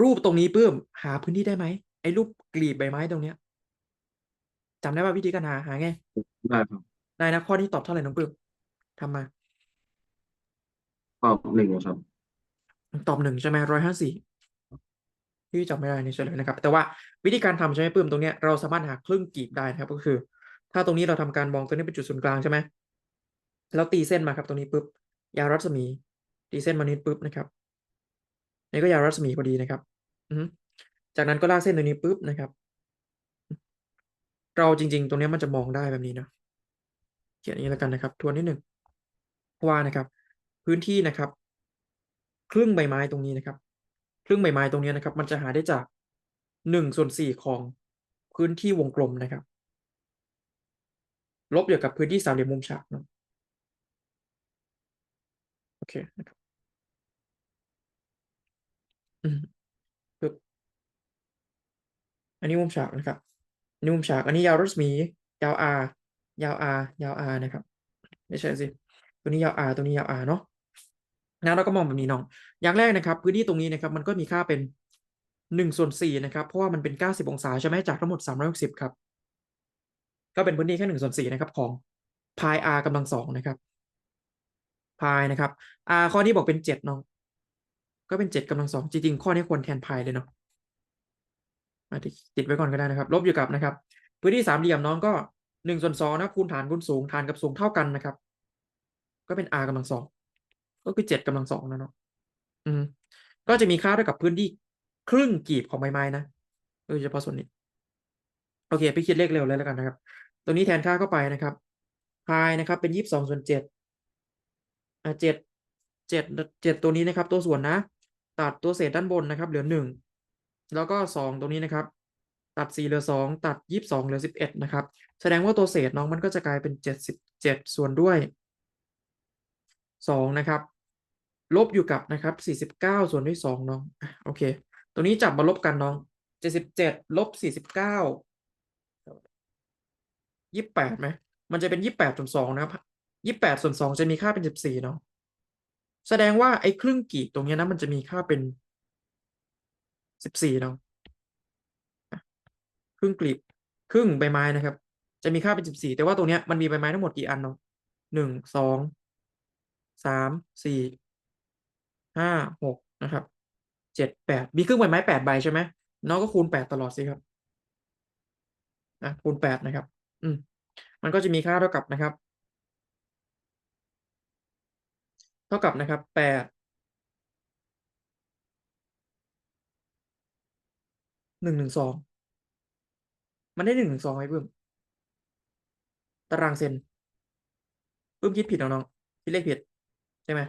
รูปตรงนี้ปื้มหาพื้นที่ได้ไหมไอ้รูปกลีบใบไม้ตรงเนี้ยจำได้ป่ะวิธีการหาหาไงได้ครับได้นะข้อนี้ตอบเท่าไหร่น้องปื้มทำมา ตอบหนึ่งครับ ตอบหนึ่งใช่ไหมร้อยห้าสี่พี่จำไม่ได้นี่เฉลยนะครับ แต่ว่าวิธีการทำใช่ไหมปื้มตรงเนี้ยเราสามารถหาครึ่งกลีบได้นะครับ ก็คือ ถ้าตรงนี้เราทำการมองตัวนี้เป็นจุดศูนย์กลางใช่ไหมแล้วตีเส้นมาครับตรงนี้ปุ๊บยาวรัศมีตีเส้นมานี้ปุ๊บนะครับนี่ก็ยาวรัศมีพอดีนะครับอือฮึ จากนั้นก็ลากเส้นตรงนี้ปุ๊บนะครับ เราจริง ๆ ตรงนี้มันจะมองได้แบบนี้นะเขียนอย่างนี้แล้วกันนะครับ ทวนนิดหนึ่งว่านะครับ พื้นที่นะครับ ครึ่งใบไม้ตรงนี้นะครับ ครึ่งใบไม้ตรงนี้นะครับ มันจะหาได้จากหนึ่งส่วนสี่ของพื้นที่วงกลมนะครับ ลบอยู่กับพื้นที่สามเหลี่ยมมุมฉากนะโอเคนะครับอืมปึ๊บ อันนี้มุมฉากนะครับนนี้มุมฉาก อันนี้ยาวรัศมี ยาว r ยาว r ยาว r นะครับ ไม่ใช่สิ ตัวนี้ยาว r ตัวนี้ยาว r เนาะนะเราก็มองแบบนี้น้อง อย่างแรกนะครับ พื้นที่ตรงนี้นะครับ มันก็มีค่าเป็นหนึ่งส่วนสี่นะครับ เพราะว่ามันเป็นเก้าสิบองศาใช่ไหมจากทั้งหมดสามร้อยหกสิบครับ ก็เป็นพื้นที่แค่หนึ่งส่วนสี่นะครับของ pi r กำลังสองนะครับ pi นะครับ r ข้อที่บอกเป็นเจ็ดน้อง ก็เป็นเจ็ดกำลังสองจริงๆ ข้อนี้ควรแทน pi เลยเนาะ ติดไว้ก่อนก็ได้นะครับ ลบอยู่กับนะครับ พื้นที่สามเหลี่ยมน้องก็หนึ่งส่วนสองนะคูณฐานคูณสูงฐานกับสูงเท่ากันนะครับ ก็เป็น r กำลังสองก็คือเจ็ดกำลังสองนะเนาะอืมก็จะมีค่าเท่ากับพื้นที่ครึ่งกีบของใบไม้นะโดยเฉพาะส่วนนี้ โอเคไปคิดเลขเร็วเลยแล้วกันนะครับ ตัวนี้แทนค่าเข้าไปนะครับพายนะครับเป็นยี่สิบสองส่วนเจ็ดอ่าเจ็ดเจ็ดเจ็ดตัวนี้นะครับ ตัวส่วนนะ ตัดตัวเศษด้านบนนะครับ เหลือหนึ่ง แล้วก็สองตรงนี้นะครับ ตัดสี่เหลือสองตัดยี่สิบสองเหลือสิบเอ็ดนะครับ แสดงว่าตัวเศษน้องมันก็จะกลายเป็นเจ็ดสิบเจ็ดส่วนด้วยสองนะครับ ลบอยู่กับนะครับสี่สิบเก้าส่วนด้วยสองน้องโอเค ตัวนี้จับมาลบกันน้องเจ็ดสิบเจ็ดลบสี่สิบเก้ายี่แปดไหมมันจะเป็นยี่แปดส่วนสองนะครับยี่แปดส่วนสองจะมีค่าเป็นสิบสี่เนาะแสดงว่าไอ้ครึ่งกีบตรงนี้นะมันจะมีค่าเป็น สิบสี่เนาะครึ่งกลีบครึ่งใบไม้นะครับ จะมีค่าเป็นสิบสี่แต่ว่าตรงเนี้ยมันมีใบไม้ทั้งหมดกี่อันเนาะหนึ่งสองสามสี่ห้าหกนะครับเจ็ดแปดมีครึ่งใบไม้แปดใบใช่ไหมน้องก็คูณแปดตลอดสิครับอะคูณแปดนะครับ อืม มันก็จะมีค่าเท่ากับนะครับ เท่ากับนะครับแปด หนึ่งหนึ่งสองมันได้หนึ่งหนึ่งสองไหมเพิ่มตารางเซนเพิ่มคิดผิดน้องๆคิดเลขผิดใช่ไหม